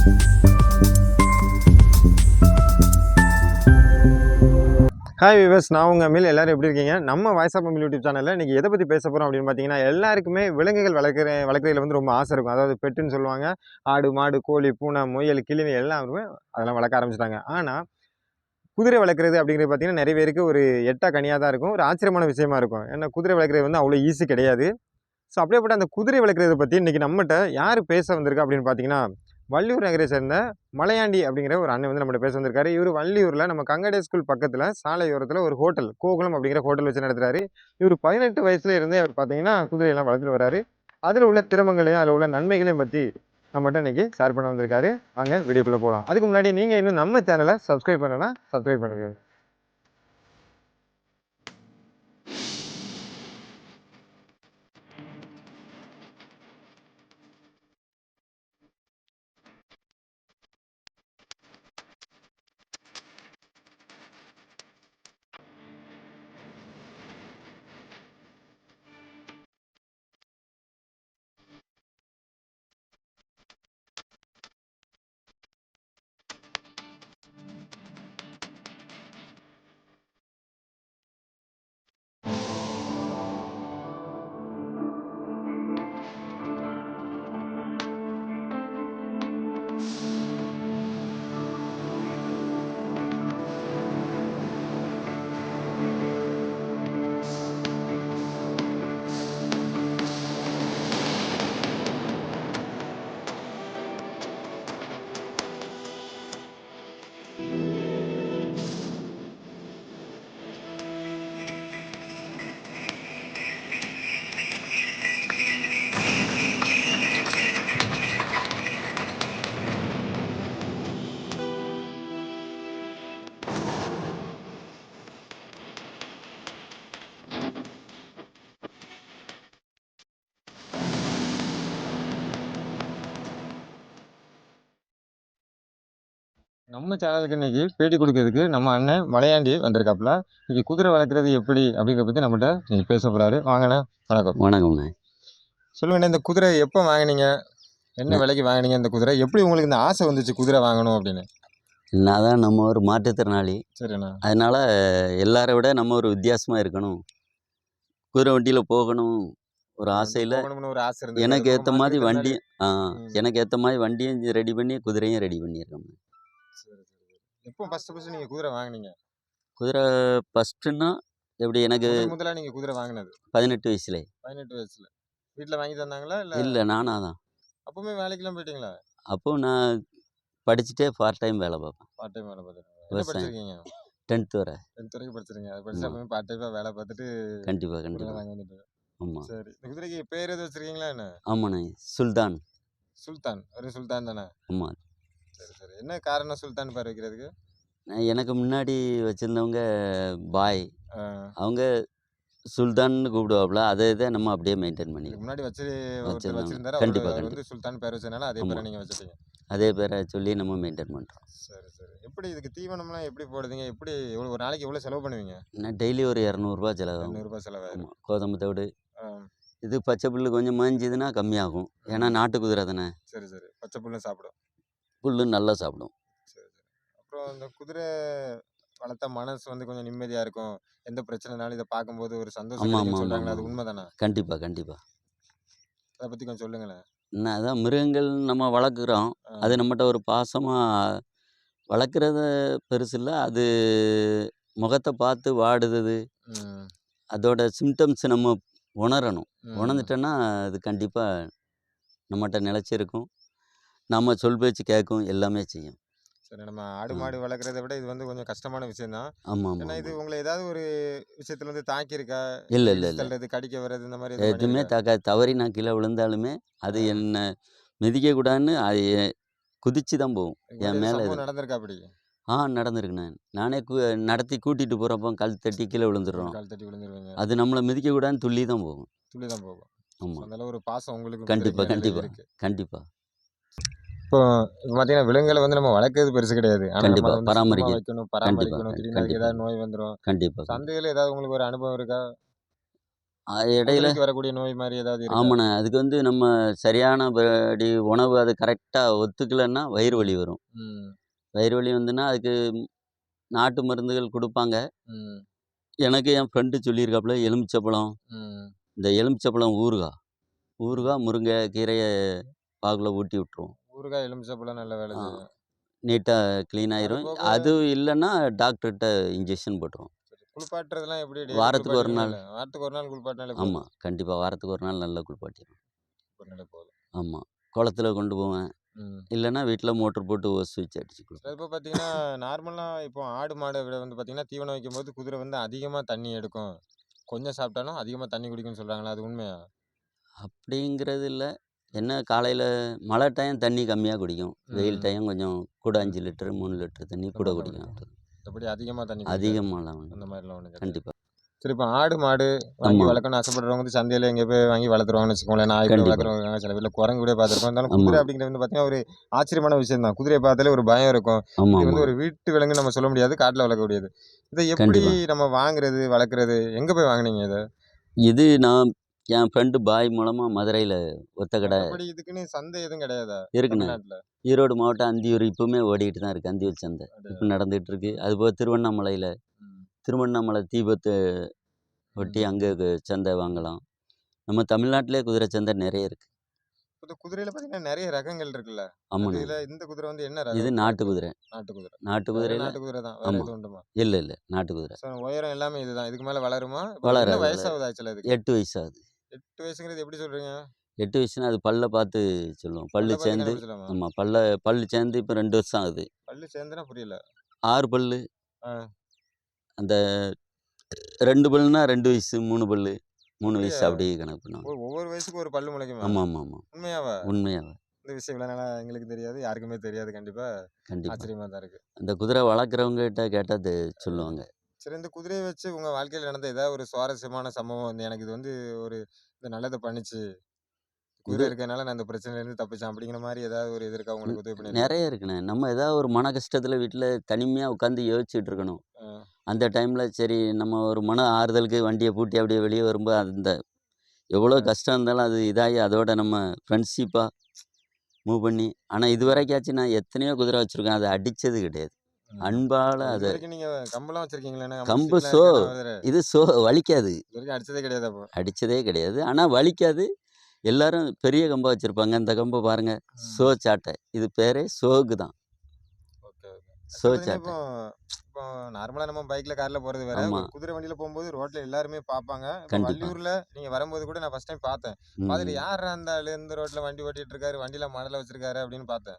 Hi விவஸ் நான் உங்கள் amyl. எல்லோரும் எப்படி இருக்கீங்க? நம்ம வாய்ஸ் ஆஃப் அமில் யூடியூப் சேனலில் இன்றைக்கி எதை பற்றி பேச போகிறோம் அப்படின்னு பார்த்தீங்கன்னா எல்லாருக்குமே விலங்குகள் வளர்க்குற வளர்க்குறதுல வந்து ரொம்ப ஆசை இருக்கும். அதாவது பெட்டுன்னு சொல்லுவாங்க. ஆடு மாடு கோழி பூனை முயல் கிளினி எல்லாருமே அதெல்லாம் வளர்க்க ஆரம்பிச்சிட்டாங்க. ஆனால் குதிரை வளர்க்குறது அப்படிங்கிறது பார்த்தீங்கன்னா நிறைய பேருக்கு ஒரு எட்டா கனியாக தான் இருக்கும். ஒரு ஆச்சரியமான விஷயமா இருக்கும். ஏன்னா குதிரை வளர்க்குறது வந்து அவ்வளோ ஈஸி கிடையாது. ஸோ அப்படியேப்பட்ட அந்த குதிரை வளர்க்குறத பற்றி இன்றைக்கி நம்மகிட்ட யார் பேச வந்திருக்கா அப்படின்னு பார்த்தீங்கன்னா வள்ளியூர் நகரை சேர்ந்த மலையாண்டி அப்படிங்கிற ஒரு அண்ணன் வந்து நம்மகிட்ட பேச வந்திருக்காரு. இவர் வள்ளியூரில் நம்ம கங்கடே ஸ்கூல் பக்கத்தில் சாலையோரத்தில் ஒரு ஹோட்டல் கோகுலம் அப்படிங்கிற ஹோட்டல் வச்சு நடத்துறாரு. இவர் பதினெட்டு வயசுல இருந்தே அவர் பார்த்தீங்கன்னா குதிரையெல்லாம் வளர்த்துட்டு வராரு. அதில் உள்ள திறமங்களையும் அதில் உள்ள நன்மைகளையும் பற்றி நம்மகிட்ட இன்றைக்கி ஷேர் பண்ண வந்திருக்காரு. வாங்க வீடியோக்குள்ளே போகலாம் அதுக்கு முன்னாடி நீங்கள் இன்னும் நம்ம சேனலை சப்ஸ்கிரைப் பண்ணலாம் சப்ஸ்கிரைப் பண்ணுங்கள் நம்ம சேனலுக்கு இன்னைக்கு பேட்டி கொடுக்கறதுக்கு நம்ம அண்ணன் மலையாண்டி வந்திருக்காப்புல. இன்னைக்கு குதிரை வளர்க்குறது எப்படி அப்படிங்கிறத பற்றி நம்மகிட்ட இன்னைக்கு பேச போறாரு. வாங்கண்ணே வணக்கம். வணக்கம்ண்ணே சொல்லுங்கண்ணே இந்த குதிரை எப்போ வாங்குனீங்க? என்ன விலைக்கு வாங்குனீங்க இந்த குதிரை? எப்படி உங்களுக்கு இந்த ஆசை வந்துச்சு குதிரை வாங்கணும் அப்படின்னு? நான் தான் நம்ம ஒரு மாற்றுத்திறனாளி. சரிண்ணா. அதனால எல்லாரை விட நம்ம ஒரு வித்தியாசமாக இருக்கணும். குதிரை வண்டியில் போகணும். ஒரு ஆசையில் எனக்கு ஏற்ற மாதிரி வண்டி. எனக்கு ஏற்ற மாதிரி வண்டியும் ரெடி பண்ணி குதிரையும் ரெடி பண்ணியிருக்கோம் எப்போ ஃபர்ஸ்ட் ஃபர்ஸ்ட் நீங்க குதிரை வாங்குனீங்க? குதிரை ஃபஸ்ட்டுன்னா எப்படி எனக்கு முதல் முதலா நீங்க குதிரை வாங்கினது? பதினெட்டு வயசுல. பதினெட்டு வயசுல. வீட்ல வாங்கி தந்தாங்களா? இல்ல இல்லை நானாக தான். அப்பவுமே வேலைக்கெல்லாம் போயிட்டீங்களா? அப்போ நான் படிச்சுட்டே பார்ட் டைம் வேலை பார்ப்பேன். பார்ட் டைம் வேலை விவசாயம். படிச்சிருக்கீங்க? டென்த் வரை. டென்த் வரைக்கும் படிச்சிருக்கீங்க. அதை படிச்சு. அப்பவுமே பார்ட் டைமா வேலை பார்த்துட்டு கண்டிப்பாக கண்டிப்பாக வாங்கி வந்துட்டு. ஆமாம் சரி. இந்த குதிரைக்கு பேர் எதுவும் வச்சிருக்கீங்களா என்ன? ஆமாண்ணே. சுல்தான். சுல்தான். ஒரு சுல்தான் தானே? ஆமாம் சரி சரி. என்ன காரணம் சுல்தான் பேர் வைக்கிறதுக்கு? எனக்கு முன்னாடி வச்சுருந்தவங்க பாய். அவங்க சுல்தான்னு கூப்பிடுவாப்புல அதை இதை நம்ம அப்படியே மெயின்டைன் பண்ணி முன்னாடி வச்சு. வச்சிருந்தாரு கண்டிப்பா, அவரு கண்டிப்பா. வந்து சுல்தான் பேர் வச்சனால அதே பேரை ஆமா. நீங்க வச்சிட்டீங்க. அதே பேரை சொல்லி நம்ம மெயின்டைன் பண்ணுறோம் சரி சரி. எப்படி இதுக்கு தீவனம்லாம் எப்படி போடுறீங்க? எப்படி எவ்வளவு ஒரு நாளைக்கு எவ்வளவு செலவு பண்ணுவீங்க? நான் டெய்லி ஒரு இரநூறுபா செலவாகும். இரநூறு ரூபாய் செலவாயிரும். ஆமாம் கோதம்பு தவிடு. ஆ, இது பச்சை புல்லு கொஞ்சம் மேய்ஞ்சுதுன்னா கம்மியாகும். ஏன்னா நாட்டு குதிரை தானே. சரி சரி. பச்சை புல்லும் சாப்பிடும். புல்லு நல்லா சாப்பிடும். அப்புறம் இந்த குதிரை வளர்த்தா மனசு வந்து கொஞ்சம் நிம்மதியா இருக்கும். எந்த பிரச்சனைனாலும் இதை பார்க்கும்போது ஒரு சந்தோஷம் ஆமா, அது ஆமா. உண்மைதானே? கண்டிப்பாக கண்டிப்பாக அதை பத்தி கொஞ்சம் சொல்லுங்களேன். என்ன அதான் மிருகங்கள் நம்ம வளர்க்குறோம். அது நம்மகிட்ட ஒரு பாசமாக வளர்க்குறது பெருசு இல்லை. அது முகத்தை பார்த்து வாடுது அதோட சிம்டம்ஸ் நம்ம உணரணும். உணர்ந்துட்டோன்னா அது கண்டிப்பாக நம்மகிட்ட நிலச்சிருக்கும். நம்ம சொல் பேச்சு கேட்கும் எல்லாமே செய்யும். சரி நம்ம ஆடு. மாடு வளர்க்குறத விட இது வந்து கொஞ்சம் கஷ்டமான விஷயம் தான். ஆமாம் ஏன்னா இது உங்களை ஏதாவது ஒரு விஷயத்துல வந்து தாக்கி இருக்கா இல்லை இல்லை. இல்லை கடிக்க வர்றது இந்த மாதிரி எதுவும்? தாக்கா தவறி நான் கீழே விழுந்தாலுமே அது. என்னை மிதிக்கக்கூடாதுன்னு அது குதிச்சு தான் போகும். என் மேலே நடந்திருக்கா அப்படி? ஆ நடந்திருக்கு நான். நானே கு நடத்தி கூட்டிகிட்டு போகிறப்போ கல் தட்டி கீழே விழுந்துடுறோம் கால் தட்டி விழுந்துருவீங்க. அது நம்மளை மிதிக்கக்கூடாதுன்னு துள்ளி தான் போகும். துள்ளி தான் போகும். ஆமாம் அதனால ஒரு பாசம் உங்களுக்கு கண்டிப்பா, குதிரைக்கு மேல கண்டிப்பா. இருக்கு. கண்டிப்பாக இப்போ இப்போ பார்த்தீங்கன்னா விலங்குகளை வந்து நம்ம வளர்க்கறது பெருசு கிடையாது ஆனா நம்ம கண்டிப்பா, அதை வந்து சுத்தமா பராமரிக்க- வைக்கணும் பராமரிக்கணும் திடீர்னு அதுக்கு. ஏதாவது நோய் வந்துடும் கண்டிப்பாக சந்தையில் ஏதாவது உங்களுக்கு ஒரு அனுபவம் இருக்கா இடையில வரக்கூடிய நோய் மாரி ஏதாவது? ஆமாண்ணே. அதுக்கு வந்து நம்ம சரியானபடி உணவு அது கரெக்ட்டா ஒத்துக்கலன்னா வயிறு வலி வரும். வயிறு வலி வந்துன்னா, அதுக்கு நாட்டு மருந்துகள் குடுப்பாங்க. எனக்கு என் ஃப்ரெண்டு சொல்லியிருக்காப்புல, எலுமிச்சப்பழம். இந்த எலுமிச்சப்பழம் ஊறுகா. ஊறுகா, முருங்கை கீரைய பாகுல ஊட்டி விட்டுருவோம். ஊறுகாய், எலுமிச்சப்பழம் நல்ல வேலை. செய்யும். நீட்டா கிளீன் ஆயிரும். அது இல்லன்னா டாக்டர்ட்ட இன்ஜெக்ஷன் போட்டுருவோம். சரி. குளிப்பாட்டுறதெல்லாம் எப்படி வாரத்துக்கு ஒரு நாள். வாரத்துக்கு ஒரு நாள் குளிப்பாட்டினாலே ஆமா. போதும். கண்டிப்பா. வாரத்துக்கு ஒரு நாள் நல்லா குளிப்பாட்டிருவேன். குளிப்பாட்டினாலே போதும். ஆமா. குளத்துல கொண்டு போவேன். இல்லன்னா வீட்ல மோட்டர் போட்டு ஓஸ் வச்சு அடிச்சு குளிப்பேன். சிலப்ப பார்த்தீங்கன்னா, நார்மலா இப்போ ஆடு, மாட விட வந்து பார்த்தீங்கன்னா, தீவனம் வைக்கும்போது குதிரை வந்து அதிகமா தண்ணி எடுக்கும். கொஞ்சம் சாப்பிட்டாலும் அதிகமா தண்ணி குடிக்கும்னு சொல்றாங்களே, அது உண்மையா? அப்படிங்கிறது இல்ல. என்ன காலையில மழை டைம் தண்ணி கம்மியா குடிக்கும். வெயில். டைம் கொஞ்சம் கூட. 5 லிட்டர், 3 லிட்டர் தண்ணி கூட குடிக்கும். குடிக்கும். மத்தபடி அதிகமா தண்ணி. அதிகமாலாம் அந்த வேண்டாம். மாரிலாம் ஒண்ணும் கிடையாது. கண்டிப்பா. சரி இப்ப ஆடு, மாடு வாங்கி ஆமா. வளர்க்கணும்னு ஆசைப்படுறவங்க வந்து சந்தையில எங்கேயோ போய் வாங்கி வளர்த்துருவாங்கன்னு வச்சுக்கோங்களேன். நாய். வளர்க்குறவங்க. சில வீட்ல குரங்கு கூட பார்த்துருப்போம். இருந்தாலும். குதிரை அப்படிங்கிறது வந்து பார்த்தீங்கன்னா, ஒரு ஆச்சரியமான விஷயம் தான். குதிரைய பார்த்தாலே ஒரு பயம் இருக்கும். இது. வந்து ஒரு வீட்டு விலங்குன்னு நம்ம சொல்ல முடியாது. காட்டுல வளர்க்கக்கூடியது. இத எப்படி. நம்ம வாங்குறது, வளர்க்குறது? எங்க போய் வாங்குனீங்க இத? இது நான் என் ஃப்ரெண்டு பாய் மூலமா மதுரையில ஒத்த கடை இதுக்குன்னு சந்தை எதுவும் கிடையாதா? இருக்குண்ணே. ஈரோடு மாவட்டம் அந்தியூர் இப்பவுமே ஓடிட்டு தான் இருக்கு. அந்தியூர் சந்தை. இப்ப நடந்துட்டு இருக்கு. அதுபோக திருவண்ணாமலையில. திருவண்ணாமலை தீபத்த ஒட்டி. அங்க சந்தை வாங்கலாம். நம்ம தமிழ்நாட்டிலே குதிரை சந்தை நெறைய இருக்கு. இந்த குதிரையில பார்த்தீங்கன்னா, நெறைய ரகங்கள் இருக்குல்ல. ஆமாண்ணே. அதுல இந்த குதிரை வந்து என்ன இது? நாட்டு குதிரை? குதிரை. நாட்டு குதிரை. நாட்டு குதிரையில நாட்டு குதிரை தான். வேற ஆமா. எதுவும் உண்டுமா? இல்ல, இல்ல. நாட்டு குதிரை. உயரம் எல்லாமே இதுதான். இதுக்கு மேல வளருமா? வளராது, வயசாகுது வளராது. ஆக்சுவலா இதுக்கு? 8 வயசு ஆகுது. 8 வயசுங்கிறது எப்படி சொல்றீங்க? 8 வயசுனா அது பல்ல பார்த்து சொல்லுவோம். பல்ல சேர்ந்து கண்டுபிடிச்சிடலாமா? ஆமா. பல்ல பல்லு சேர்ந்து இப்ப 2 வருஷம் ஆகுது. பல்லு சேர்ந்துனா புரியல. 6 பல்லு. அந்த 2 பல்லுனா 2 வயசு, 3 பல்லு. 3 வயசு அப்படியா? கணக்கு பண்ணுவாங்க. ஒவ்வொரு வயசுக்கும் ஒரு பல்லு முளைக்குமா? ஆமா, ஆமா, ஆமா. உண்மையாவா? உண்மையாவே. இந்த நாளா எங்களுக்கு தெரியாது. யாருக்குமே தெரியாது கண்டிப்பா. கண்டிப்பா. ஆச்சரியமா தான் இருக்கு. அந்த குதிரை வளர்க்குறவங்க கிட்ட கேட்டா தெ சொல்லுவாங்க. சரி இந்த குதிரைய வச்சு உங்க வாழ்க்கையில நடந்த ஏதாவது ஒரு சுவாரஸ்யமான சம்பவம் வந்து எனக்கு இது வந்து ஒரு இந்த நல்லத பண்ணுச்சு. குதிரை இது இருக்கனால நான் இந்த பிரச்சனையிலேருந்து தப்பிச்சேன் அப்படிங்கிற மாரி ஏதாவது ஒரு இது இருக்கா உங்களுக்கு உதவி பண்ணியிருக்கு? நெறைய இருக்குண்ணே. நம்ம ஏதாவது ஒரு மன கஷ்டத்துல வீட்ல தனிமையா உட்காந்து யோசிச்சுட்டு இருக்கணும். அந்த டைம்ல சரி நம்ம ஒரு மன ஆறுதலுக்கு வண்டிய பூட்டி அப்படியே வெளிய வரும்போது அந்த எவ்வளோ. கஷ்டம் இருந்தாலும் அது இதாகி அதோட நம்ம ஃப்ரெண்ட்ஷிப்பா மூவ் பண்ணி ஆனா இதுவரைக்காச்சும் நான் எத்தனையோ குதிரை வச்சிருக்கேன். அத அடிச்சது கிடையாது. அன்பால! அத கம்பெல்லாம் வச்சிருக்கீங்களாண்ணே? கம்பு சோ? இது சோ வலிக்காது. அடிச்சதே கிடையாது அப்போ? அடிச்சதே கிடையாது. ஆனா வலிக்காது. எல்லாரும் பெரிய கம்பா வச்சிருப்பாங்க. இந்த கம்ப பாருங்க. சோ. சாட்டை. இது பேரே சோக்கு தான். சோ சாட்டை. இப்போ இப்போ நார்மலா நம்ம பைக்ல, கார்ல போறது வேற. குதிரை வண்டியில போம்போது ரோட்ல எல்லாருமே பார்ப்பாங்க. கண்டிப்பா. வள்ளியூர்ல நீங்க வரும்போது கூட நான் ஃபர்ஸ்ட் டைம் பார்த்தேன். ம். யார்ரா இந்த ஆளு இந்த ரோட்ல வண்டி ஓட்டிட்டு இருக்காரு? வண்டியில மணல வச்சிருக்காரு அப்படின்னு பார்த்தேன்.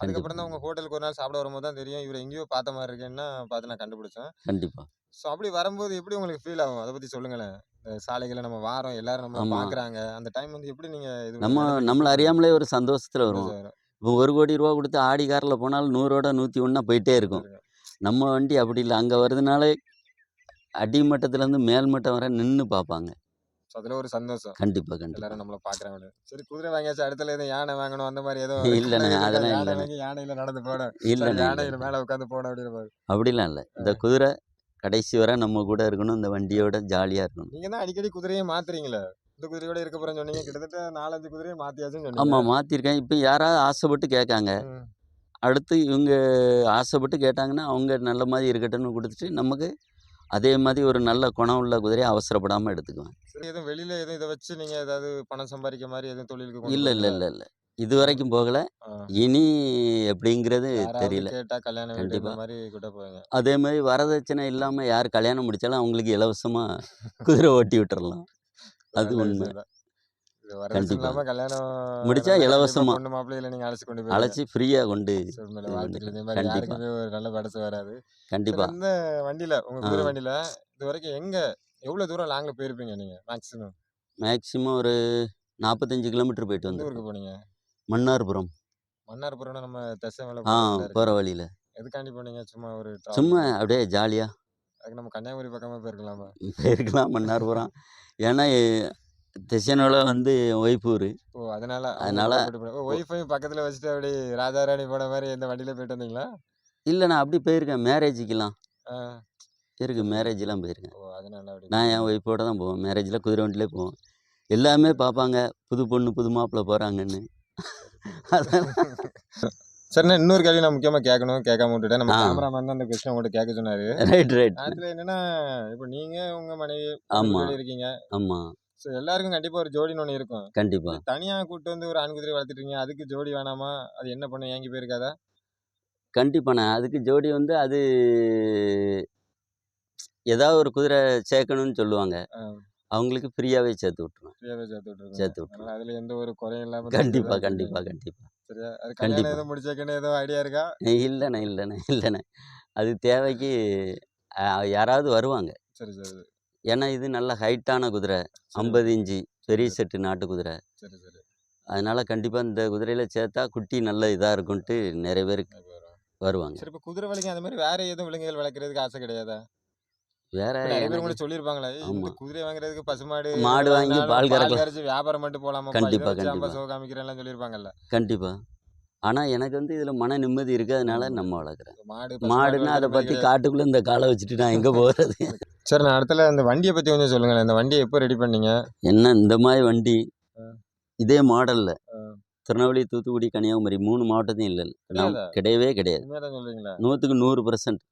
அதுக்கப்புறம் தான் உங்க ஹோட்டலுக்கு ஒரு நாள் சாப்பிட வரும்போது தான் தெரியும். இவர எங்கேயோ பார்த்த மாரி இருக்கேன்னு பார்த்து நான் கண்டுபிடிச்சேன். கண்டிப்பா. ஸோ அப்படி வரும்போது எப்படி உங்களுக்கு ஃபீல் ஆகும்? அத பத்தி சொல்லுங்களேன். இந்த சாலைகள்ல நம்ம வாரோம். எல்லாரும் நம்மள ஆமா. பார்க்குறாங்க. அந்த டைம் வந்து எப்படி நீங்க இது நம்ம? நம்மள. அறியாமலே ஒரு சந்தோஷத்துல வரும். இப்போ ரூ. 1,00,00,000 குடுத்து ஆடி கார்ல போனாலும் 100ஓட 101 போயிட்டே இருக்கும். நம்ம வண்டி அப்படி இல்ல. அங்க வருதுனாலே அடிமட்டத்துலேருந்து மேல்மட்டம் வரை நின்னு பார்ப்பாங்க. ஸோ அதுல ஒரு சந்தோஷம். கண்டிப்பா, கண்டிப்பா. எல்லாரும் நம்மள பார்க்குறாங்க அப்படின்னு. சரி குதிரை வாங்கியாச்சு. அடுத்ததுல எதுவும் யானை வாங்கணும் அந்த மாரி எதுவும் இல்லண்ணே. அதெல்லாம் யானை. வாங்கி யானையில நடந்து. சாரி இல்லண்ணே, யானையில. மேல உட்காந்து அப்படிங்கிற மாரி. அப்படிலாம் இல்ல. இந்த குதிரை கடைசி வரை நம்ம கூட இருக்கணும். இந்த வண்டியோட ஜாலியா இருக்கணும். நீங்க தான் அடிக்கடி குதிரையே மாத்துறீங்களே. இந்த குதிரையோட இருக்க போறேன்னு சொன்னீங்க. கிட்டத்தட்ட 4, 5 குதிரைய மாத்தியாச்சுன்னு ஆமா சொன்னீங்க. மாத்திருக்கேன். இப்ப யாராவது ஆசைப்பட்டு கேட்காங்க. அடுத்து இவங்க ஆசைப்பட்டு கேட்டாங்கன்னா, அவங்க நல்ல மாரி இருக்கட்டும்னு குடுத்துட்டு, நமக்கு அதே மாரி ஒரு நல்ல குணம் உள்ள குதிரைய அவசரப்படாம எடுத்துக்குவேன். எதுவும் வெளியில எதுவும் இத வச்சு நீங்க ஏதாவது பணம் சம்பாரிக்க மாரி எதுவும் தொழிலுக்கு இல்ல, இல்ல? இல்ல, இல்ல. இதுவரைக்கும் போகல. ஆ. இனி எப்படிங்கிறது தெரியல. கேட்டா கல்யாண வீடு இந்த கண்டிப்பா. மாரி கூட்ட போவீங்க. அதே மாரி வரதட்சணை இல்லாம யார் கல்யாணம் முடிச்சாலும் அவங்களுக்கு இலவசமா குதிரை ஓட்டி விட்டுறலாம். அது உண்மை. இது வரதட்சணை. இல்லாம கல்யாணம் முடிச்சா இலவசமா. பொண்ணு மாப்பிள்ளைகள நீங்க அழைச்சு கொண்டு போயிருவீங்க. அழைச்சு ஃப்ரீயா கொண்டு இது வாழ்த்துக்கள். இதே கண்டிப்பா. யாருக்குமே ஒரு நல்ல மனசு வராது. கண்டிப்பா. இந்த வண்டியில உங்க. குதிரை வண்டியில இதுவரைக்கும் எங்க எவ்வளோ தூரம் லாங்ல போயிருப்பீங்க நீங்க மேக்ஸிமம்? மேக்ஸிமம் ஒரு 45 கிலோமீட்டர் போயிட்டு எந்த ஊருக்கு. போனீங்க? மன்னார்புரம். மன்னார்புரம்னா நம்ம தெசை மேல ஆ போற வழியில இருக்கு. எதுக்காண்டி போனீங்க? சும்மா ஒரு சும்மா. அப்படியே ஜாலியா. அதுக்கு நம்ம கன்னியாகுமரி பக்கமா போயிருக்கலாமா? போயிருக்கலாம் மன்னார்புரம். ஏன்னா எ திசையனோல வந்து ஒய்ஃப் ஊரு. ஓ! அதனால அதனால ஒய்ஃபையும் பக்கத்துல வச்சுட்டு அப்படியே ராஜா ராணி போன மாரி இந்த வண்டியில போயிட்டு வந்தீங்களா? இல்ல நான் அப்படி போயிருக்கேன் மேரேஜுக்கெல்லாம். ஆ. இருக்குது மேரேஜ்லாம் போயிருக்கேன் ஓ அதனால அப்படி நான் என் ஒய்ஃபோட தான் போவேன் மேரேஜில் குதிரை வண்டிலே போவோம் எல்லாமே பார்ப்பாங்க புது பொண்ணு புது மாப்பிள்ளை போகிறாங்கன்னு சரிண்ணா இன்னொரு கேள்வி நான் முக்கியமாக கேட்கணும் கேட்காம விட்டுட்டேன் நம்ம. கேமராமேன் தான் அந்த கொஸ்டின் உங்கள்கிட்ட கேட்க சொன்னாரு ரைட் ரைட் அதுல என்னன்னா இப்போ நீங்க உங்க மனைவி ஆமா. ஜோடி இருக்கீங்க ஆமாம் ஸோ எல்லாருக்கும் கண்டிப்பா ஒரு ஜோடின்னு ஒன்று இருக்கும். கண்டிப்பாக தனியா கூட்டு வந்து ஒரு ஆண் குதிரை வளர்த்துட்டீங்க அதுக்கு ஜோடி வேணாமா? அது என்ன பண்ணும் ஏங்கி போயிருக்காதா? கண்டிப்பாண்ணே அதுக்கு ஜோடி வந்து அது ஏதாவது ஒரு குதிரை சேர்க்கணும்னு சொல்லுவாங்க. அவங்களுக்கு ஃப்ரீயாகவே சேர்த்து விட்ருவேன் ஃப்ரீயாவே சேர்த்து விட்டுருக்கோம் சேர்த்து அதனால அதுல எந்த ஒரு குறையும் இல்லாம கண்டிப்பாக கண்டிப்பாக கண்டிப்பாக சரியா? அது கண்டிப்பா. கல்யாணம் எதுவும் முடிச்சேக்கன்னு ஏதோ ஐடியா இருக்கா? இல்லைண்ணே இல்லைண்ணே இல்லைண்ணே. அது தேவைக்கு யாராவது வருவாங்க. சரி சரி. ஏன்னா இது நல்ல ஹைட்டான குதிரை. ஐம்பது இன்ச்சு பெரிய. செட்டு நாட்டு குதிரை அதனால் கண்டிப்பாக இந்த குதிரையில் சேர்த்தா குட்டி நல்ல இதாக இருக்கும்ட்டு நிறைய பேர். வருவாங்க சரி இப்போ குதிரை வலிக்கு அந்த மாதிரி வேற எதுவும் விலங்குகள் வளர்க்கறதுக்கு ஆசை கிடையாதா வேற உங்களுக்கு சொல்லியிருப்பாங்களே "ஏய், இந்த ஆமா. குதிரை வாங்குறதுக்கு பசுமாடு மாடு வாங்கி பால் கறக்கலாம். வியாபாரம் மட்டும் போலாமா கண்டிப்பா, ஐம்பது கண்டிப்பா. சோ காமிக்கிறேன்லாம் சொல்லியிருப்பாங்கல்ல கண்டிப்பாக ஆனால் எனக்கு வந்து இதில் மன நிம்மதி இருக்கிறதுனால ம். நம்ம வளர்க்குறேன் மாடு மாடுன்னா அதை பற்றி காட்டுக்குள்ளே இந்த காலை வச்சுட்டு நான் எங்கே போகிறது சரி நான் இடத்துல இந்த வண்டியை பத்தி கொஞ்சம் சொல்லுங்களேன். இந்த வண்டியை எப்போ ரெடி பண்ணீங்க? என்ன இந்த மாதிரி வண்டி. இதே மாடலில். திருநெல்வேலி தூத்துக்குடி கன்னியாகுமரி மூணு மாவட்டத்தையும் இல்லை? கிடையவே கிடையாது. நூற்றுக்கு நூறு பர்சன்ட்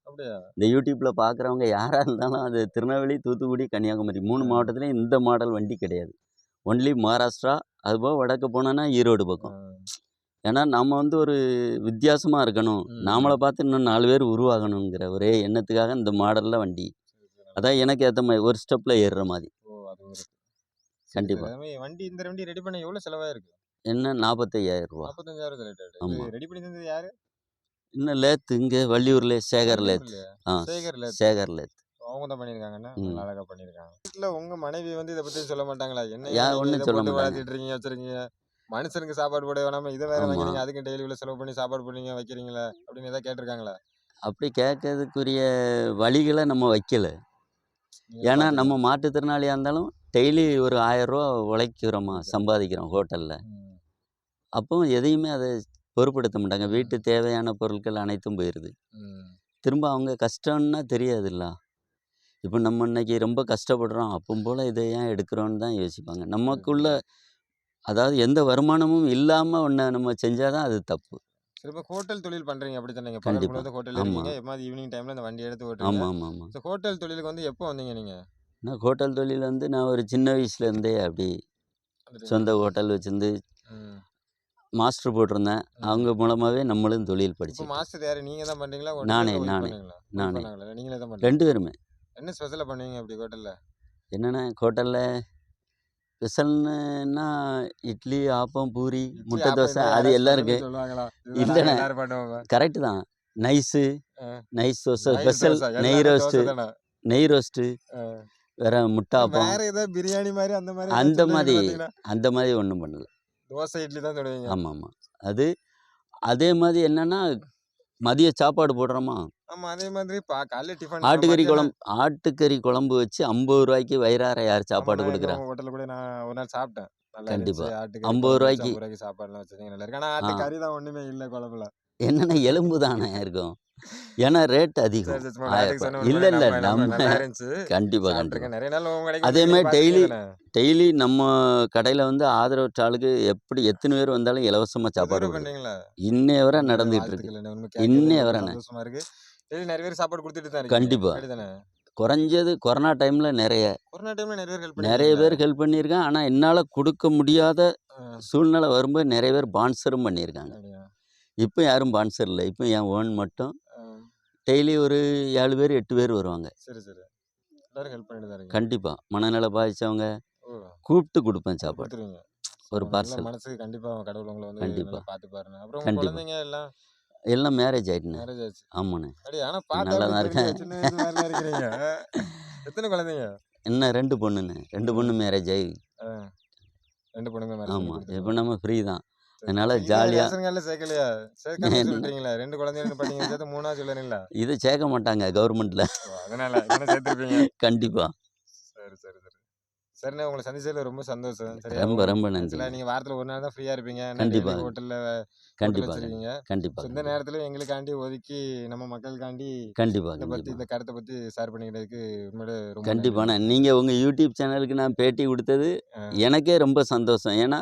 இந்த யூடியூப்பில் பார்க்குறவங்க யாராக இருந்தாலும் அது திருநெல்வேலி தூத்துக்குடி கன்னியாகுமரி மூணு. மாவட்டத்துலேயும் இந்த மாடல் வண்டி கிடையாது. ஒன்லி மகாராஷ்டிரா அதுபோக வடக்கு போனோன்னா ஈரோடு பக்கம். ஏன்னா நம்ம வந்து ஒரு வித்தியாசமாக இருக்கணும். நாமளை பார்த்து இன்னும் நாலு பேர் உருவாகணுங்கிற ஒரே எண்ணத்துக்காக இந்த மாடலில் வண்டி. அதான் எனக்கு ஏற்ற மாதிரி ஒரு ஸ்டெப்பில் ஏறுற மாதிரி ஓ அது ஒரு கண்டிப்பா. எல்லாமே வண்டி இந்த வண்டி ரெடி பண்ண எவ்வளவு செலவாயிருக்கு? என்ன? நாற்பத்தையாயிரம் ரூபா. நாற்பத்தஞ்சாயிரம் ரேட் பண்ணி தந்தது யாரு? இன்னும் லேத்து இங்கே வள்ளியூர்ல சேகர் லேத்? ஆ சேகர் லேத். சேகர் லேத் அவங்க தான் பண்ணியிருக்காங்கன்னா ம். நல்லா அழகா பண்ணியிருக்காங்க. வீட்டில் உங்க மனைவி வந்து இதை பத்தி சொல்ல மாட்டாங்களா? என்ன யா- நீங்க ஒண்ணும் இதை சொல்ல. வளர்த்திட்டு இருக்கீங்க வச்சிருக்கீங்க? மனுஷனுக்கு சாப்பாடு போட வேணாம இதை வேற ஆமா. வாங்குறீங்க அதுக்கு டெய்லி இவ்வளவு செலவு பண்ணி சாப்பாடு பண்ணீங்க வைக்கிறீங்களா அப்படின்னு ஏதாவது கேட்டிருக்காங்களா? அப்படி கேட்கறதுக்குரிய வழிகளை நம்ம வைக்கல. ஏன்னா? நம்ம மாற்றுத்திறனாளியாக இருந்தாலும் டெய்லி ஒரு ஆயிரம் ரூபா உழைக்கிறோமா சம்பாதிக்கிறோம் ஹோட்டலில். அப்போ எதையுமே அதை பொருட்படுத்த மாட்டாங்க. வீட்டு தேவையான பொருட்கள் அனைத்தும் போயிடுது. திரும்ப அவங்க கஷ்டம்னா தெரியாதுல்ல. இப்போ நம்ம இன்னைக்கு ரொம்ப கஷ்டப்படுறோம். அப்பவும் போல் இதை ஏன் எடுக்கிறோன்னு தான் யோசிப்பாங்க. நமக்குள்ள அதாவது எந்த வருமானமும் இல்லாமல் ஒன்றை நம்ம செஞ்சால் தான் அது தப்பு. இப்போ ஹோட்டல் தொழில் பண்றீங்க அப்படி தானே. முழுவதும் ஹோட்டல். இருக்கீங்க. எப்போது ஈவினிங் டைம்ல இந்த வண்டி எடுத்து ஓட்டுறீங்க. ஆமாம் ஆமாம் ஆமாம் இந்த ஹோட்டல் தொழிலுக்கு வந்து எப்போ வந்தீங்க நீங்க? நான் ஹோட்டல் தொழில் வந்து நான் ஒரு சின்ன வயசுலேருந்தே அப்படி. சொந்த ஹோட்டல் வச்சிருந்து. மாஸ்டர் போட்டிருந்தேன். அவங்க மூலமாகவே நம்மளும் தொழில் படிச்சு மாஸ்டர் யாரு? நீங்க தான் பண்றீங்களா? நானே, நானே, நானே. நீங்களே தான் ரெண்டு பேருமே. என்ன ஸ்பெஷலாக பண்ணுவீங்க அப்படி ஹோட்டல்ல என்னென்ன ஹோட்டலில் ஸ்பெஷல்னா இட்லி ஆப்பம் பூரி முட்டை தோசை அது எல்லாம் இருக்கு இல்லைண்ணே. கரெக்டு தான் நைஸு. நைஸ் தோசை ஸ்பெஷல் நெய் ரோஸ்ட்டு. நெய் ரோஸ்ட்டு. வேற முட்டாப்பம் வேற ஏதாவது பிரியாணி மாதிரி அந்த மாதிரி அந்த மாதிரி. அந்த மாதிரி ஒன்றும் பண்ணல தோசை இட்லி தான் சொல்லுவீங்க ஆமாம் ஆமாம் அது அதே மாதிரி என்னன்னா மதிய சாப்பாடு போடுறோமா அதே மாதிரி பா டிஃபன் ஆட்டுக்கறி குழம்பு ஆட்டுக்கறி குழம்பு வச்சு ஐம்பது ரூபாய்க்கு வயிறார யார் சாப்பாடு கொடுக்குறா ஹோட்டல்ல கூட நான் ஒரு நாள் சாப்பிட்டேன் கண்டிப்பா. ஆட்டுக்கறி ஐம்பது ரூபாய்க்கு. சாப்பாடுலாம் வச்சிருந்தீங்க நல்லா இருக்கு ஆனா ஆட்டு ஆ. கறி தான் ஒண்ணுமே இல்ல குழம்புல என்னென்ன எலும்பு தானே இருக்கும் ஏன்னா ரேட் அதிகம். இல்ல இல்ல நம்ம- நம்ம நம்ம நல்லா இருந்துச்சு. கண்டிப்பா கண்டிப்பா. சாப்பிட்டுருக்கேன் நிறைய நாள் உங்க கடைக்கு அதே மாதிரி பாத்தீங்கதானே? டெய்லி நம்ம கடையில் வந்து ஆதரவற்ற ஆளுக்கு எப்படி எத்தனை பேர் வந்தாலும் இலவசமாக சாப்பாடு இன்னைய வரை நடந்துட்டு இருக்கு. இன்னைய வரை டெய்லி நிறைய பேர் சாப்பாடு கொடுத்துட்டு தான் குறைஞ்சது கொரோனா டைமில் நிறைய. கொரோனா டைம்ல நிறைய பேர் ஹெல்ப் நிறைய பேர் ஹெல்ப் பண்ணியிருக்கேன் ஆனால் என்னால் கொடுக்க முடியாத சூழ்நிலை வரும்போது நிறைய பேர் பான்சரும் பண்ணியிருக்காங்க. இப்போ யாரும் பான்சர் இல்லை. இப்போ என் ஓன் மட்டும். டெய்லி ஒரு ஏழு பேர் எட்டு பேர் வருவாங்க. சரி சரி. எல்லாரும் ஹெல்ப் பண்ணிட்டு தான் கண்டிப்பாக மனநல பாதிச்சவங்க ஓ, கூப்பிட்டு கொடுப்பேன் சாப்பாடு. ஒரு பார்சல் மனசுக்கு கண்டிப்பா கடவுள் உங்களை வந்து கண்டிப்பா. நல்லா பார்த்து பாருங்க. அப்புறம். குழந்தைங்க எல்லாம்? எல்லாம் மேரேஜ் ஆயிட்டுண்ணே மேரேஜ் ஆச்சு. ஆமாண்ணே. நல்லா தான் இருக்கேன். எத்தனை குழந்தைங்க? என்ன ரெண்டு பொண்ணுண்ணே. ரெண்டு பொண்ணு மேரேஜ் ஆகி ரெண்டு பொண்ணுங்க ஆமாம் இப்போ நம்ம ஃப்ரீ தான். அதனால ஜாலியா- சேர்க்கலையா? சேர்க்காம சொல்றீங்களா ரெண்டு குழந்தைங்க பண்ணீங்க சேர்த்து மூணா சொல்லுறீங்களா? இதை சேர்க்க மாட்டாங்க கவர்மெண்ட்டில் அதனால சேர்த்துருப்பீங்க? கண்டிப்பாக சரி சரி சரி. சரிண்ணே உங்களை சந்திச்சதுல ரொம்ப சந்தோஷம். சரியா? ரொம்ப ரொம்ப நன்றி நீங்க வாரத்துல ஒரு நாள் தான் ஃப்ரீயா இருப்பீங்க. கண்டிப்பா. ஹோட்டல்ல கண்டிப்பாக So, இந்த நேரத்துல எங்களுக்காண்டி ஒதுக்கி நம்ம மக்களுக்காண்டி கண்டிப்பாக இதை பத்தி இந்த கருத்தை பத்தி ஷேர் பண்ணிக்கிறதுக்கு உண்மையிலே. கண்டிப்பாண்ணே நீங்கள் உங்கள் யூடியூப் சேனலுக்கு நான் பேட்டி கொடுத்தது. எனக்கே ரொம்ப சந்தோஷம். ஏன்னா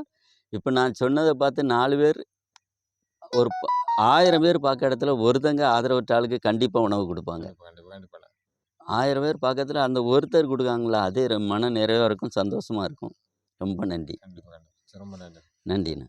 இப்போ நான் சொன்னதை பார்த்து நாலு பேர் ஒரு ஆயிரம் பேர் பார்க்க இடத்துல ஒருத்தங்க ஆதரவற்ற ஆளுக்கு கண்டிப்பாக உணவு கொடுப்பாங்க. ஆயிரம் பேர் பக்கத்தில் அந்த ஒருத்தர் கொடுக்காங்களா அதே மன நிறைவாக இருக்கும் சந்தோஷமாக இருக்கும். ரொம்ப நன்றி. ரொம்ப நன்றி. நன்றிண்ணே.